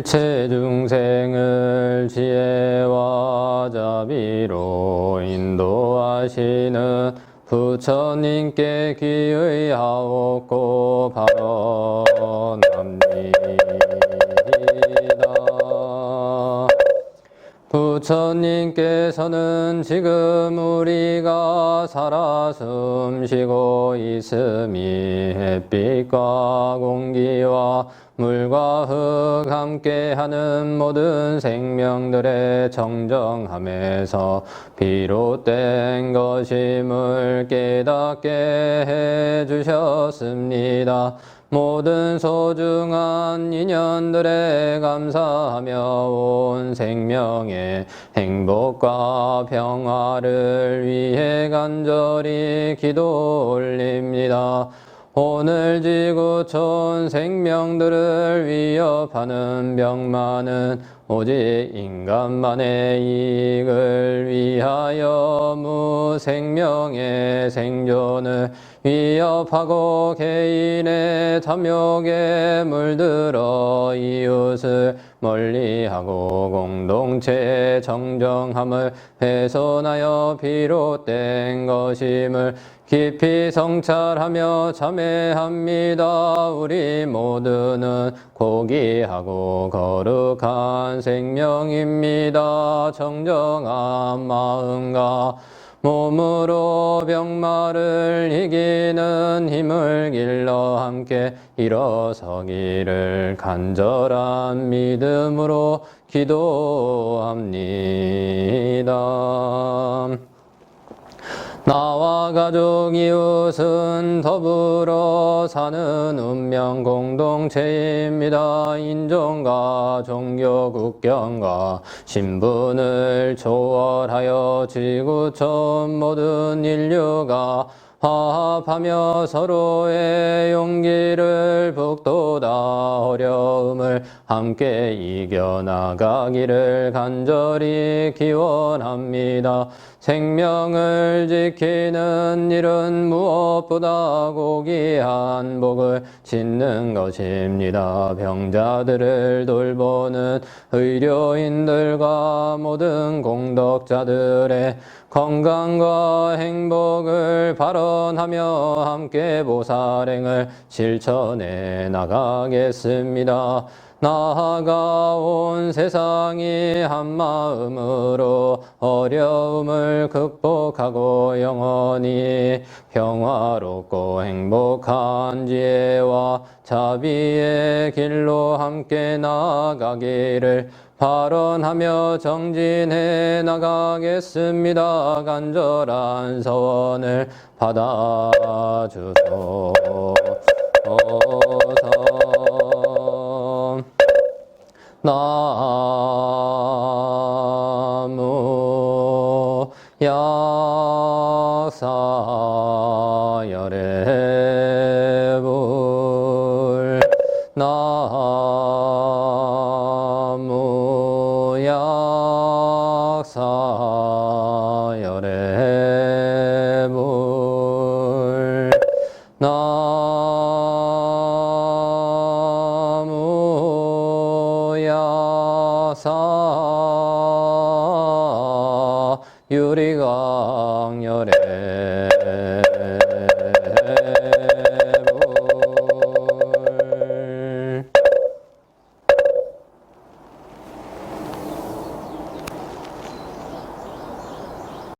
일체 중생을 지혜와 자비로 인도하시는 부처님께 귀의하옵고 발언 부처님께서는 지금 우리가 살아 숨쉬고 있음이 햇빛과 공기와 물과 흙 함께하는 모든 생명들의 정정함에서 비롯된 것임을 깨닫게 해주셨습니다. 모든 소중한 인연들에 감사하며 온 생명의 행복과 평화를 위해 간절히 기도 올립니다. 오늘 지구촌 생명들을 위협하는 병만은 오직 인간만의 이익을 위하여 무생명의 생존을 위협하고 개인의 탐욕에 물들어 이웃을 멀리하고 공동체의 정정함을 훼손하여 비롯된 것임을 깊이 성찰하며 참회합니다. 우리 모두는 고귀하고 거룩한 생명입니다. 정정한 마음과 몸으로 병마를 이기는 힘을 길러 함께 일어서기를 간절한 믿음으로 기도합니다. 나와 가족 이웃은 더불어 사는 운명 공동체입니다. 인종과 종교 국경과 신분을 초월하여 지구촌 모든 인류가 화합하며 서로의 용기를 북돋아 어려움을 함께 이겨나가기를 간절히 기원합니다. 생명을 지키는 일은 무엇보다 고귀한 복을 짓는 것입니다. 병자들을 돌보는 의료인들과 모든 공덕자들의 건강과 행복을 발언하며 함께 보살행을 실천해 나가겠습니다. 나아가 온 세상이 한 마음으로 어려움을 극복하고 영원히 평화롭고 행복한 지혜와 자비의 길로 함께 나아가기를 발언하며 정진해 나가겠습니다. 간절한 서원을 받아주소 나무 약사열애불 나무 약사열애 유리강렬에